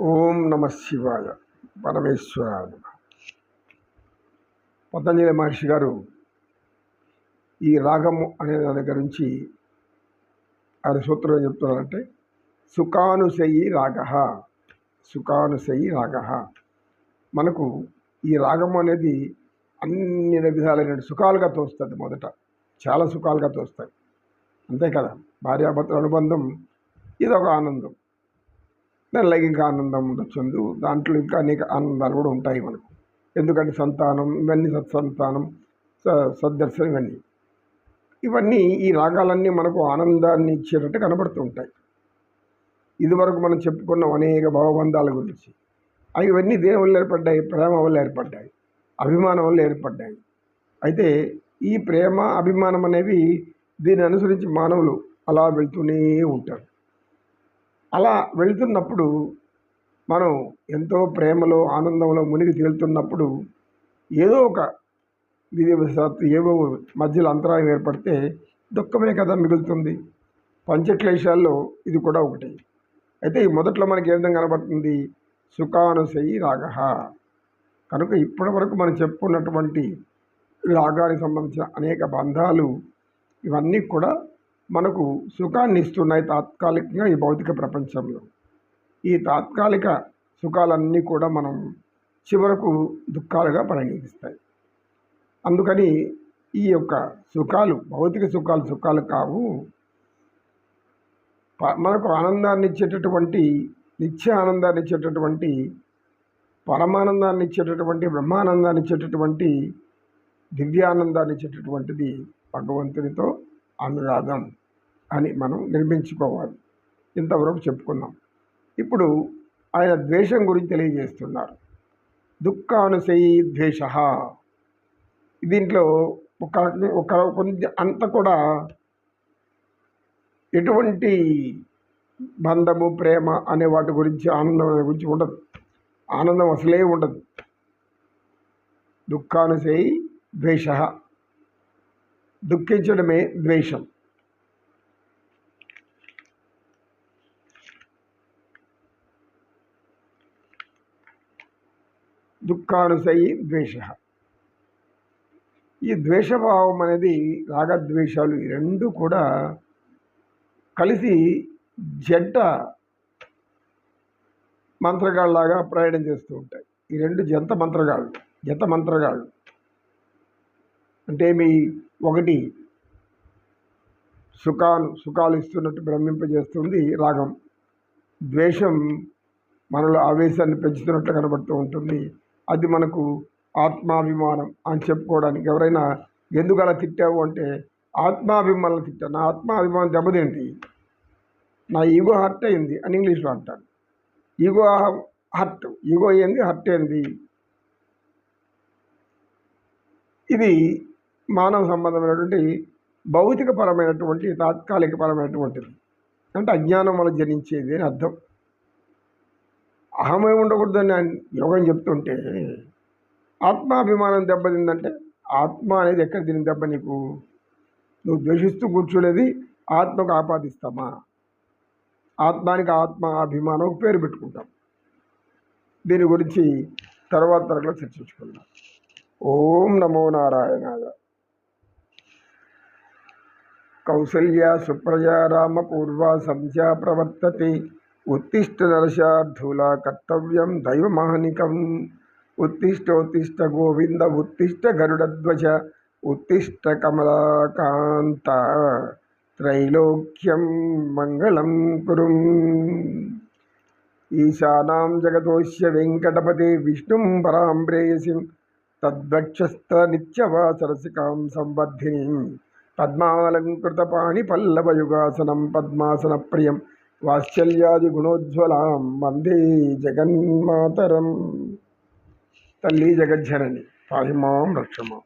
ఓం నమ శివాయ పరమేశ్వరాయ పతంజలి మహర్షి గారు ఈ రాగము అనే దాని గురించి ఆయన సూత్రం ఏం చెప్తున్నారంటే సుఖానుశయి రాగ సుఖానుశయి రాగ. మనకు ఈ రాగము అనేది అన్ని విధాలైన సుఖాలుగా తోస్తుంది మొదట. చాలా సుఖాలుగా తోస్తాయి. అంతే కదా? భార్యాభర్తల అనుబంధం ఇది ఒక ఆనందం. దానిలో ఇంకా ఆనందం ఉండొచ్చు. దాంట్లో ఇంకా అనేక ఆనందాలు కూడా ఉంటాయి మనకు. ఎందుకంటే సంతానం ఇవన్నీ సత్సంతానం స- సద్దర్శనం ఇవన్నీ. ఇవన్నీ ఈ రాగాలన్నీ మనకు ఆనందాన్ని ఇచ్చేటట్టు కనబడుతూ ఉంటాయి. ఇదివరకు మనం చెప్పుకున్న అనేక భావబంధాల గురించి. అవి ఇవన్నీ దేని వల్ల ఏర్పడ్డాయి? ప్రేమ వల్ల ఏర్పడ్డాయి. అభిమానం వల్ల ఏర్పడ్డాయి. అయితే ఈ ప్రేమ అభిమానం అనేవి దీన్ని అనుసరించి మానవులు అలా వెళ్తూనే ఉంటారు. అలా వెళ్తున్నప్పుడు మనం ఎంతో ప్రేమలో ఆనందంలో మునిగి తేలుతున్నప్పుడు ఏదో ఒక విధివశాత్తు ఏవో మధ్యలో అంతరాయం ఏర్పడితే దుఃఖమే కదా మిగులుతుంది. పంచక్లేశాల్లో ఇది కూడా ఒకటి. అయితే ఈ మొదట్లో మనకి ఏ విధంగా కనబడుతుంది? సుఖానుసయి రాగ. కనుక ఇప్పటి వరకు మనం చెప్పుకున్నటువంటి రాగానికి సంబంధించిన అనేక బంధాలు ఇవన్నీ కూడా మనకు సుఖాన్ని ఇస్తున్నాయి తాత్కాలికంగా ఈ భౌతిక ప్రపంచంలో. ఈ తాత్కాలిక సుఖాలన్నీ కూడా మనం చివరకు దుఃఖాలుగా పరిణమిస్తాయి. అందుకని ఈ యొక్క సుఖాలు భౌతిక సుఖాలు సుఖాలు కావు. ప- మనకు ఆనందాన్ని ఇచ్చేటటువంటి నిత్య ఆనందాన్ని ఇచ్చేటటువంటి పరమానందాన్ని ఇచ్చేటటువంటి బ్రహ్మానందాన్ని ఇచ్చేటటువంటి దివ్యానందాన్ని ఇచ్చేటటువంటిది భగవంతునితో అనురాగం. అని మనం నిర్మించుకోవాలి. ఇంతవరకు చెప్పుకున్నాం. ఇప్పుడు ఆయన ద్వేషం గురించి తెలియజేస్తున్నారు. దుఃఖానుసయి ద్వేష. దీంట్లో ఒక ఒక కొంచెం అంత కూడా ఎటువంటి బంధము ప్రేమ అనే వాటి గురించి ఆనందం అనే గురించి ఉండదు. ఆనందం అసలే ఉండదు. దుఃఖానుసయి ద్వేష. దుఃఖించడమే ద్వేషం. దుఃఖానుసయి ద్వేష. ఈ ద్వేషభావం అనేది రాగద్వేషాలు ఈ రెండు కూడా కలిసి జంట మంత్రగాళ్ళలాగా ప్రయాణం చేస్తూ ఉంటాయి. ఈ రెండు జంత మంత్రగాళ్ళు జత మంత్రగాళ్ళు. అంటే మీ ఒకటి సుఖాలు సుఖాలు ఇస్తున్నట్టు భ్రమింపజేస్తుంది రాగం. ద్వేషం మనలో ఆవేశాన్ని పెంచుతున్నట్లు కనబడుతూ ఉంటుంది. అది మనకు ఆత్మాభిమానం అని చెప్పుకోవడానికి ఎవరైనా ఎందుకు అలా తిట్టావు అంటే ఆత్మాభిమానం తిట్టా నా ఆత్మాభిమానం దెబ్బతింది. నా ఈగో హర్ట్ అయింది అని ఇంగ్లీష్లో అంటాను ఈగో హర్ట్ ఈగో ఏంది? హర్ట్ ఏంది? ఇది మానవ సంబంధమైనటువంటి భౌతికపరమైనటువంటి తాత్కాలికపరమైనటువంటిది. అంటే అజ్ఞానం వల్ల జనించేది అని అర్థం. అహమే ఉండకూడదని ఆయన యోగం చెప్తుంటే ఆత్మాభిమానం దెబ్బతిందంటే ఆత్మ అనేది ఎక్కడ తిని దెబ్బ నీకు? నువ్వు ద్వేషిస్తూ కూర్చునేది ఆత్మకు ఆపాదిస్తామా? ఆత్మానికి ఆత్మ అభిమానం పేరు పెట్టుకుంటాం. దీని గురించి తర్వాత తరగతిలో చర్చించుకుందాం. ఓం నమో నారాయణాయ. కౌసల్య సుప్రజ రామ పూర్వ సంధ్యా ప్రవర్తతే. ఉత్తిష్ట నరశార్థుల కర్తవ్యం దైవమాహనికం ఉత్తిష్ట ఉత్తిష్ట గోవింద ఉత్తిష్ట గరుడధ్వజ ఉత్తిష్ట కమలాకాంత. త్రైలోక్యం మంగళం కురుం. ఈశానాం జగదోష్య వెంకటపతి విష్ణుం పరాం ప్రేయసిం తద్వక్షస్థ నిత్యవాసరసికాం సంవర్ధిని. పద్మాలంకృత పాణిపల్లవయుగాసనం పద్మాసన ప్రియం వాత్సల్యాది గుణోజ్వలాం వందే జగన్మాతరం. తల్లి జగజ్జనని. పాహిమాం రక్షమాం.